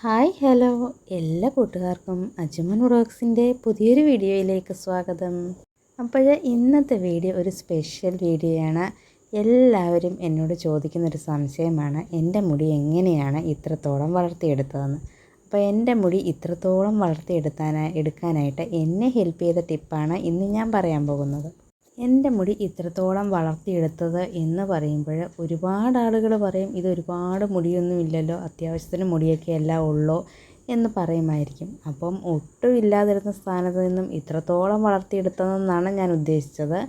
Hi hello. എല്ലാ കൂട്ടുകാർക്കും അജുമൻ വ്ളോഗ്സിന്റെ പുതിയൊരു വീഡിയോയിലേക്ക് സ്വാഗതം. അപ്പോൾ ഇന്നത്തെ വീഡിയോ ഒരു സ്പെഷ്യൽ വീഡിയോയാണ്. എല്ലാവരും എന്നോട് ചോദിക്കുന്നൊരു സംശയമാണ് എന്റെ മുടി എങ്ങനെയാണ് ഇത്രത്തോളം വളർത്തിയെടുത്തതെന്ന്. അപ്പോൾ എന്റെ മുടി ഇത്രത്തോളം വളർത്തിയെടുത്താനായി എടുക്കാനായിട്ട് എന്നെ ഹെൽപ്പ് ചെയ്ത ടിപ്പാണ് ഇന്ന് ഞാൻ പറയാൻ പോകുന്നത്. എന്റെ മുടി ഇത്രത്തോളം വളർത്തിയെടുത്തത് എന്ന് പറയുമ്പോൾ ഒരുപാട് ആളുകൾ പറയും ഇത് ഒരുപാട് മുടിയൊന്നും ഇല്ലല്ലോ അത്യാവശ്യത്തിന് മുടിയൊക്കെ എല്ലാം ഉള്ളോ എന്ന് പറയുമായിരിക്കും. അപ്പം ഒട്ടും ഇല്ലാതിരുന്ന സ്ഥാനത്ത് നിന്നും ഇത്രത്തോളം വളർത്തിയെടുത്തതെന്നാണ് ഞാൻ ഉദ്ദേശിച്ചത്.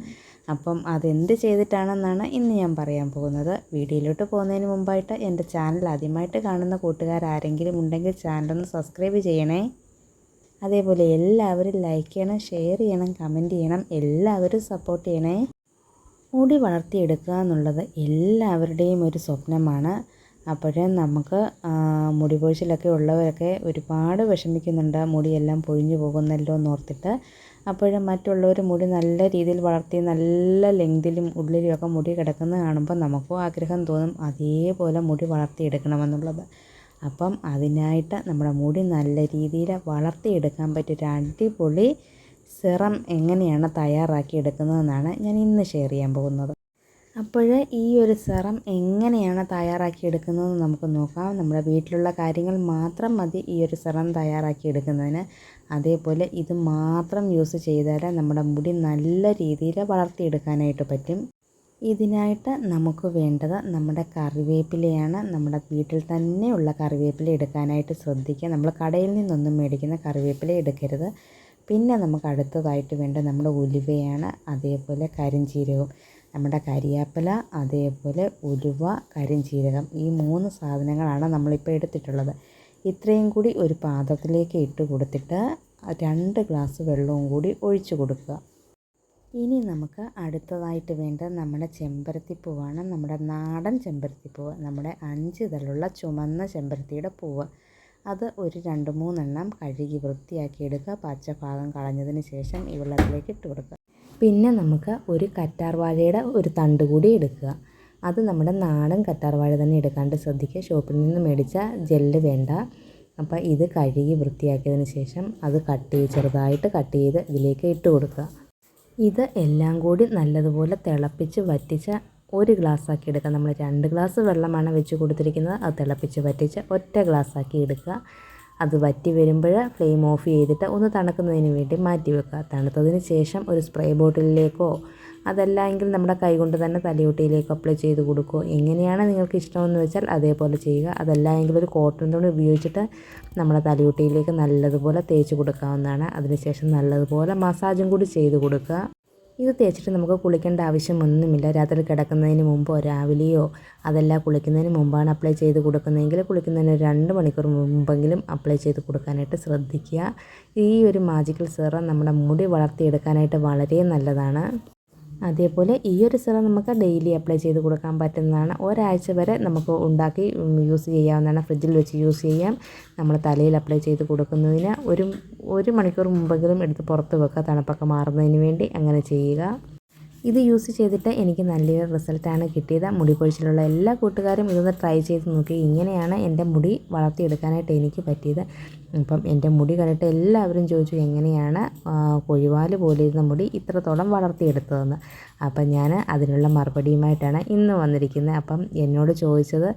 അപ്പം അതെന്ത് ചെയ്തിട്ടാണെന്നാണ് ഇന്ന് ഞാൻ പറയാൻ പോകുന്നത്. വീഡിയോയിലോട്ട് പോകുന്നതിന് മുമ്പായിട്ട് എന്റെ ചാനൽ ആദ്യമായിട്ട് കാണുന്ന കൂട്ടുകാരാരെങ്കിലും ഉണ്ടെങ്കിൽ ചാനലൊന്ന് സബ്സ്ക്രൈബ് ചെയ്യണേ. അതേപോലെ എല്ലാവരും ലൈക്ക് ചെയ്യണം ഷെയർ ചെയ്യണം കമന്റ് ചെയ്യണം എല്ലാവരും സപ്പോർട്ട് ചെയ്യണേ. മുടി വളർത്തിയെടുക്കുക എന്നുള്ളത് എല്ലാവരുടെയും ഒരു സ്വപ്നമാണ്. അപ്പോഴേ നമുക്ക് മുടി പൊഴിച്ചിലൊക്കെ ഉള്ളവരൊക്കെ ഒരുപാട് വിഷമിക്കുന്നുണ്ട്. മുടിയെല്ലാം പൊഴിഞ്ഞു പോകുന്നല്ലോ എന്ന് ഓർത്തിട്ട്. അപ്പോഴും മറ്റുള്ളവർ മുടി നല്ല രീതിയിൽ വളർത്തി നല്ല ലെങ്തിലും ഉള്ളിലുമൊക്കെ മുടി കിടക്കുന്നത് കാണുമ്പോൾ നമുക്കും ആഗ്രഹം തോന്നും അതേപോലെ മുടി വളർത്തിയെടുക്കണമെന്നുള്ളത്. അപ്പം അതിനായിട്ട് നമ്മുടെ മുടി നല്ല രീതിയിൽ വളർത്തിയെടുക്കാൻ പറ്റിയ ഒരു അടിപൊളി സിറം എങ്ങനെയാണ് തയ്യാറാക്കി എടുക്കുന്നതെന്നാണ് ഞാൻ ഇന്ന് ഷെയർ ചെയ്യാൻ പോകുന്നത്. അപ്പോൾ ഈ ഒരു സിറം എങ്ങനെയാണ് തയ്യാറാക്കി എടുക്കുന്നതെന്ന് നമുക്ക് നോക്കാം. നമ്മുടെ വീട്ടിലുള്ള കാര്യങ്ങൾ മാത്രം മതി ഈ ഒരു സിറം തയ്യാറാക്കി എടുക്കുന്നതിന്. അതേപോലെ ഇത് മാത്രം യൂസ് ചെയ്താൽ നമ്മുടെ മുടി നല്ല രീതിയിൽ വളർത്തിയെടുക്കാനായിട്ട് പറ്റും. ഇതിനായിട്ട് നമുക്ക് വേണ്ടത് നമ്മുടെ കറിവേപ്പിലയാണ്. നമ്മുടെ വീട്ടിൽ തന്നെയുള്ള കറിവേപ്പില എടുക്കാനായിട്ട് ശ്രദ്ധിക്കുക. നമ്മൾ കടയിൽ നിന്നൊന്നും മേടിക്കുന്ന കറിവേപ്പില എടുക്കരുത്. പിന്നെ നമുക്ക് അടുത്തതായിട്ട് വേണ്ട നമ്മുടെ ഉലുവയാണ്. അതേപോലെ കരിഞ്ചീരകവും. നമ്മുടെ കരിയാപ്പില അതേപോലെ ഉലുവ കരിഞ്ചീരകം. ഈ മൂന്ന് സാധനങ്ങളാണ് നമ്മളിപ്പോൾ എടുത്തിട്ടുള്ളത്. ഇത്രയും കൂടി ഒരു പാത്രത്തിലേക്ക് ഇട്ട് കൊടുത്തിട്ട് രണ്ട് ഗ്ലാസ് വെള്ളവും കൂടി ഒഴിച്ചു കൊടുക്കുക. ഇനി നമുക്ക് അടുത്തതായിട്ട് വേണ്ട നമ്മുടെ ചെമ്പരത്തി പൂവാണ് നമ്മുടെ നാടൻ ചെമ്പരത്തി ചെമ്പരത്തിപ്പൂവ് നമ്മുടെ അഞ്ച് ഇതളുള്ള ചുമന്ന ചെമ്പരത്തിയുടെ പൂവ്. അത് ഒരു രണ്ട് മൂന്നെണ്ണം കഴുകി വൃത്തിയാക്കി എടുക്കുക. പച്ച ഭാഗം കളഞ്ഞതിന് ശേഷം ഈ വെള്ളത്തിലേക്ക് ഇട്ട് കൊടുക്കുക. പിന്നെ നമുക്ക് ഒരു കറ്റാർവാഴയുടെ ഒരു തണ്ട് കൂടി എടുക്കുക. അത് നമ്മുടെ നാടൻ കറ്റാർവാഴ തന്നെ എടുക്കാണ്ട് ശ്രദ്ധിക്കുക. ഷോപ്പിൽ നിന്ന് മേടിച്ച ജെല്ല് വേണ്ട. അപ്പോൾ ഇത് കഴുകി വൃത്തിയാക്കിയതിന് ശേഷം അത് കട്ട് ചെയ്ത് ചെറുതായിട്ട് കട്ട് ചെയ്ത് ഇതിലേക്ക് ഇട്ട് കൊടുക്കുക. ഇത് എല്ലാം കൂടി നല്ലതുപോലെ തിളപ്പിച്ച് വറ്റിച്ച് ഒരു ഗ്ലാസ് ആക്കി എടുക്കുക. നമ്മൾ രണ്ട് ഗ്ലാസ് വെള്ളമാണ് വെച്ച് കൊടുത്തിരിക്കുന്നത്. അത് തിളപ്പിച്ച് വറ്റിച്ച് ഒറ്റ ഗ്ലാസ് ആക്കി എടുക്കുക. അത് വറ്റി വരുമ്പോൾ ഫ്ലെയിം ഓഫ് ചെയ്തിട്ട് ഒന്ന് തണുക്കുന്നതിന് വേണ്ടി മാറ്റി വെക്കുക. തണുത്തതിന് ശേഷം ഒരു സ്പ്രേ ബോട്ടിലിലേക്കോ അതല്ല എങ്കിൽ നമ്മുടെ കൈകൊണ്ട് തന്നെ തലയോട്ടിയിലേക്ക് അപ്ലൈ ചെയ്ത് കൊടുക്കുക എങ്ങനെയാണ് നിങ്ങൾക്ക് ഇഷ്ടമെന്ന് വെച്ചാൽ അതേപോലെ ചെയ്യുക. അതല്ല എങ്കിൽ ഒരു കോട്ടൺ തുണി ഉപയോഗിച്ചിട്ട് നമ്മുടെ തലയോട്ടിയിലേക്ക് നല്ലതുപോലെ തേച്ച് കൊടുക്കാവുന്നതാണ്. അതിനുശേഷം നല്ലതുപോലെ മസാജും കൂടി ചെയ്ത് കൊടുക്കുക. ഇത് തേച്ചിട്ട് നമുക്ക് കുളിക്കേണ്ട ആവശ്യമൊന്നുമില്ല രാത്രി കിടക്കുന്നതിന് മുമ്പോ രാവിലെയോ അതല്ല കുളിക്കുന്നതിന് മുമ്പാണ് അപ്ലൈ ചെയ്ത് കൊടുക്കുന്നതെങ്കിൽ കുളിക്കുന്നതിന് രണ്ട് മണിക്കൂർ മുമ്പെങ്കിലും അപ്ലൈ ചെയ്ത് കൊടുക്കാനായിട്ട് ശ്രദ്ധിക്കുക. ഈ ഒരു മാജിക്കൽ സിറം നമ്മുടെ മുടി വളർത്തിയെടുക്കാനായിട്ട് വളരെ നല്ലതാണ്. അതേപോലെ ഈ ഒരു സിറം നമുക്ക് ഡെയിലി അപ്ലൈ ചെയ്ത് കൊടുക്കാൻ പറ്റുന്നതാണ്. ഒരാഴ്ച വരെ നമുക്ക് ഉണ്ടാക്കി യൂസ് ചെയ്യാവുന്നതാണ്. ഫ്രിഡ്ജിൽ വെച്ച് യൂസ് ചെയ്യാം. നമ്മൾ തലയിൽ അപ്ലൈ ചെയ്ത് കൊടുക്കുന്നതിന് ഒരു ഒരു മണിക്കൂർ മുമ്പെങ്കിലും എടുത്ത് പുറത്ത് വെക്കുക. തണുപ്പൊക്കെ മാറുന്നതിന് വേണ്ടി അങ്ങനെ ചെയ്യുക. ഇത് യൂസ് ചെയ്തിട്ട് എനിക്ക് നല്ലൊരു റിസൾട്ടാണ് കിട്ടിയത്. മുടി കൊഴിച്ചിലുള്ള എല്ലാ കൂട്ടുകാരും ഇതൊന്ന് ട്രൈ ചെയ്ത് നോക്കി. ഇങ്ങനെയാണ് എന്റെ മുടി വളർത്തിയെടുക്കാനായിട്ട് എനിക്ക് പറ്റിയത്. അപ്പം എന്റെ മുടി കണ്ടിട്ട് എല്ലാവരും ചോദിച്ചു എങ്ങനെയാണ് കൊഴിവാൽ പോലെ ഇരുന്ന മുടി ഇത്രത്തോളം വളർത്തിയെടുത്തതെന്ന്? അപ്പം ഞാൻ അതിനുള്ള മറുപടിയുമായിട്ടാണ് ഇന്ന് വന്നിരിക്കുന്നത്. അപ്പം എന്നോട് ചോദിച്ചത്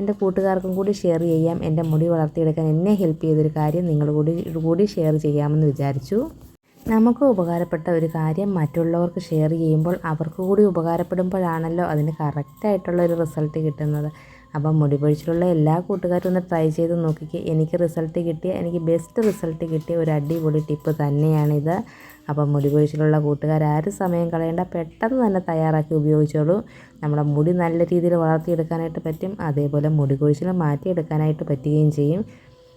എന്റെ കൂട്ടുകാർക്കും കൂടി ഷെയർ ചെയ്യാം. എന്റെ മുടി വളർത്തിയെടുക്കാൻ എന്നെ ഹെൽപ്പ് ചെയ്തൊരു കാര്യം നിങ്ങൾ കൂടി കൂടി ഷെയർ ചെയ്യാമെന്ന് വിചാരിച്ചു. നമുക്ക് ഉപകാരപ്പെട്ട ഒരു കാര്യം മറ്റുള്ളവർക്ക് ഷെയർ ചെയ്യുമ്പോൾ അവർക്ക് കൂടി ഉപകാരപ്പെടുമ്പോഴാണല്ലോ അതിന് കറക്റ്റായിട്ടുള്ള ഒരു റിസൾട്ട് കിട്ടുന്നത്. അപ്പം മുടി പൊഴിച്ചിലുള്ള എല്ലാ കൂട്ടുകാരും ഒന്ന് ട്രൈ ചെയ്ത് നോക്കിക്കുക എനിക്ക് റിസൾട്ട് കിട്ടിയ എനിക്ക് ബെസ്റ്റ് റിസൾട്ട് കിട്ടിയ ഒരു അടിപൊളി ടിപ്പ് തന്നെയാണിത്. അപ്പം മുടി പൊഴിച്ചിലുള്ള കൂട്ടുകാർ ആരും സമയം കളയേണ്ട. പെട്ടെന്ന് തന്നെ തയ്യാറാക്കി ഉപയോഗിച്ചോളൂ. നമ്മുടെ മുടി നല്ല രീതിയിൽ വളർത്തിയെടുക്കാനായിട്ട് പറ്റും. അതേപോലെ മുടി കൊഴിച്ചിൽ മാറ്റിയെടുക്കാനായിട്ട് പറ്റുകയും ചെയ്യും.